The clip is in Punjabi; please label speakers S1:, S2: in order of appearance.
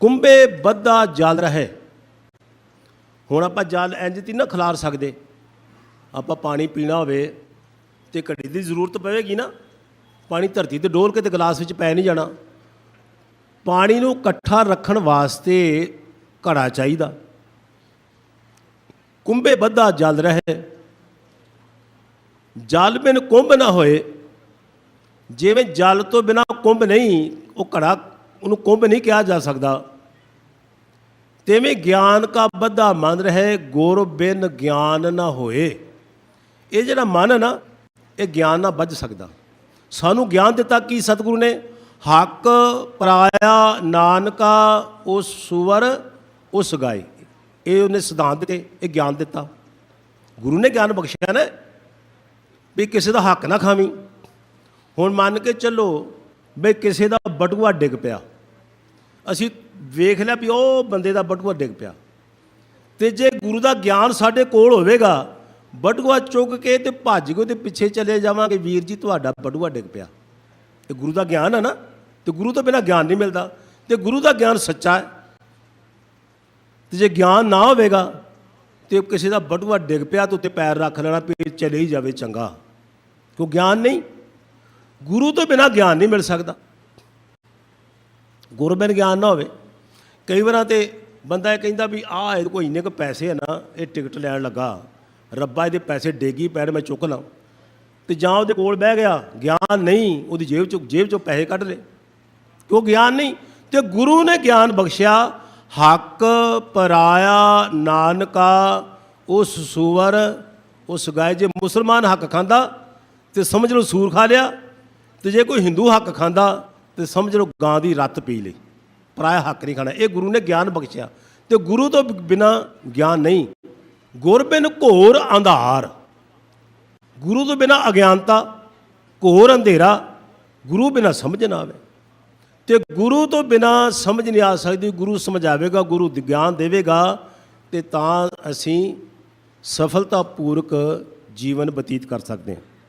S1: ਕੁੰਭੇ ਬੱਧਾ ਜਲ ਰਹੇ। ਹੁਣ ਆਪਾਂ ਜਲ ਇੰਜ ਤੀ ਨਾ ਖਿਲਾਰ ਸਕਦੇ। ਆਪਾਂ ਪਾਣੀ ਪੀਣਾ ਹੋਵੇ ਤੇ ਘੜੀ ਦੀ ਜ਼ਰੂਰਤ ਪਵੇਗੀ ਨਾ। ਪਾਣੀ ਧਰਤੀ ਤੇ ਡੋਲ ਕੇ ਤੇ ਗਲਾਸ ਵਿੱਚ ਪੈ ਨਹੀਂ ਜਾਣਾ। ਪਾਣੀ ਨੂੰ ਇਕੱਠਾ ਰੱਖਣ ਵਾਸਤੇ ਘੜਾ ਚਾਹੀਦਾ। ਕੁੰਭੇ ਬੱਧਾ ਜਲ ਰਹੇ। ਜਲ ਬਿਨ ਕੁੰਭ ਨਾ ਹੋਏ। ਜਿਵੇਂ ਜਲ ਤੋਂ ਬਿਨਾ ਕੁੰਭ ਨਹੀਂ, ਉਹ ਘੜਾ ਉਹਨੂੰ ਕੁੰਭ ਨਹੀਂ ਕਿਹਾ ਜਾ ਸਕਦਾ। ਤੇਵੇਂ ਗਿਆਨ ਕਾ ਬੱਧਾ ਮਨ ਰਹੇ ਗੁਰ ਬਿਨ ਗਿਆਨ ਨਾ ਹੋਏ। ਇਹ ਜਿਹੜਾ ਮਨ ਨਾ, ਇਹ ਗਿਆਨ ਨਾਲ ਬੱਝ ਸਕਦਾ। ਸਾਨੂੰ ਗਿਆਨ ਦਿੱਤਾ ਕੀ ਸਤਿਗੁਰੂ ਨੇ? ਹੱਕ ਪਰਾਇਆ ਨਾਨਕਾ ਉਸ ਸੁਵਰ ਉਸ ਗਾਏ। ਇਹ ਉਹਨੇ ਸਿਧਾਂਤ ਦਿੱਤੇ ਇਹ ਗਿਆਨ ਦਿੱਤਾ। ਗੁਰੂ ਨੇ ਗਿਆਨ ਬਖਸ਼ਿਆ ਨਾ, ਵੀ ਕਿਸੇ ਦਾ ਹੱਕ ਨਾ ਖਾਵੀਂ। ਹੁਣ ਮੰਨ ਕੇ ਚੱਲੋ ਬਈ ਕਿਸੇ ਦਾ ਬਟੂਆ ਡਿੱਗ ਪਿਆ। ਅਸੀਂ ਵੇਖ ਲਿਆ ਵੀ ਉਹ ਬੰਦੇ ਦਾ ਬਟੂਆ ਡਿੱਗ ਪਿਆ। ਤੇ ਜੇ ਗੁਰੂ ਦਾ ਗਿਆਨ ਸਾਡੇ ਕੋਲ ਹੋਵੇਗਾ, ਬਟੂਆ ਚੁੱਕ ਕੇ ਤੇ ਭੱਜ ਕੇ ਉਹਦੇ ਪਿੱਛੇ ਚਲੇ ਜਾਵਾਂਗੇ, ਵੀਰ ਜੀ, ਤੁਹਾਡਾ ਬਟੂਆ ਡਿੱਗ ਪਿਆ। ਇਹ ਗੁਰੂ ਦਾ ਗਿਆਨ ਹੈ ਨਾ, ਤੇ ਗੁਰੂ ਤੋਂ ਬਿਨਾ ਗਿਆਨ ਨਹੀਂ ਮਿਲਦਾ। ਤੇ ਗੁਰੂ ਦਾ ਗਿਆਨ ਸੱਚਾ ਹੈ। ਤੇ ਜੇ ਗਿਆਨ ਨਾ ਹੋਵੇਗਾ, ਤੇ ਕਿਸੇ ਦਾ ਬਟੂਆ ਡਿੱਗ ਪਿਆ ਤੇ ਉੱਤੇ ਪੈਰ ਰੱਖ ਲੈਣਾ, ਵੀ ਚਲੇ ਹੀ ਜਾਵੇ ਚੰਗਾ। ਕਿਉਂ ਗਿਆਨ ਨਹੀਂ? ਗੁਰੂ ਤੋਂ ਬਿਨਾ ਗਿਆਨ ਨਹੀਂ ਮਿਲ ਸਕਦਾ। ਗੁਰੂ ਬਿਨ ਗਿਆਨ ਨਾ ਹੋਵੇ। ਕਈ ਵਾਰਾਂ ਤੇ ਬੰਦਾ ਇਹ ਕਹਿੰਦਾ ਵੀ, ਆਹ ਇਹਦੇ ਕੋਈ ਇੰਨੇ ਕੁ ਪੈਸੇ ਆ ਨਾ, ਇਹ ਟਿਕਟ ਲੈਣ ਲੱਗਾ। ਰੱਬਾ ਇਹਦੇ ਪੈਸੇ ਡੇਗੀ ਪੈਰ ਮੈਂ ਚੁੱਕ ਲਾਂ। ਤੇ ਜਾਂ ਉਹਦੇ ਕੋਲ ਬਹਿ ਗਿਆ, ਗਿਆਨ ਨਹੀਂ, ਉਹਦੀ ਜੇਬ ਚੋਂ ਜੇਬ ਚੋਂ ਪੈਸੇ ਕੱਢ ਲਏ। ਕਿਉਂ ਗਿਆਨ ਨਹੀਂ। ਤੇ ਗੁਰੂ ਨੇ ਗਿਆਨ ਬਖਸ਼ਿਆ, ਹੱਕ ਪਰਾਇਆ ਨਾਨਕਾ, ਉਸ ਸੂਵਰ, ਉਸ ਗਾਇ ਜੇ ਮੁਸਲਮਾਨ ਹੱਕ ਖਾਂਦਾ, ਤੇ ਸਮਝ ਲਓ ਸੂਰ ਖਾ ਲਿਆ। ਤੇ ਜੇ ਕੋਈ ਹਿੰਦੂ ਹੱਕ ਖਾਂਦਾ, ਤੇ ਸਮਝ ਲਓ ਗਾਂ ਦੀ ਰੱਤ ਪੀ ਲਈ। ਪਰਾਇਆ ਹੱਕ ਨਹੀਂ ਖਾਣਾ। ਇਹ ਗੁਰੂ ਨੇ ਗਿਆਨ ਬਖਸ਼ਿਆ। ਤੇ ਗੁਰੂ ਤੋਂ ਬਿਨਾ ਗਿਆਨ ਨਹੀਂ। ਗੁਰ ਬਿਨ ਘੋਰ ਅੰਧਾਰ। ਗੁਰੂ ਤੋਂ ਬਿਨਾ ਅਗਿਆਨਤਾ, ਘੋਰ ਅੰਧੇਰਾ, ਗੁਰੂ ਬਿਨਾ ਸਮਝ ਨਾ ਆਵੇ। ਤੇ ਗੁਰੂ ਤੋਂ ਬਿਨਾ ਸਮਝ ਨਹੀਂ ਆ ਸਕਦੀ। ਗੁਰੂ ਸਮਝਾਵੇਗਾ, ਗੁਰੂ ਗਿਆਨ ਦੇਵੇਗਾ, ਤੇ ਤਾਂ ਅਸੀਂ ਸਫਲਤਾ ਪੂਰਕ ਜੀਵਨ ਬਤੀਤ ਕਰ ਸਕਦੇ ਹਾਂ।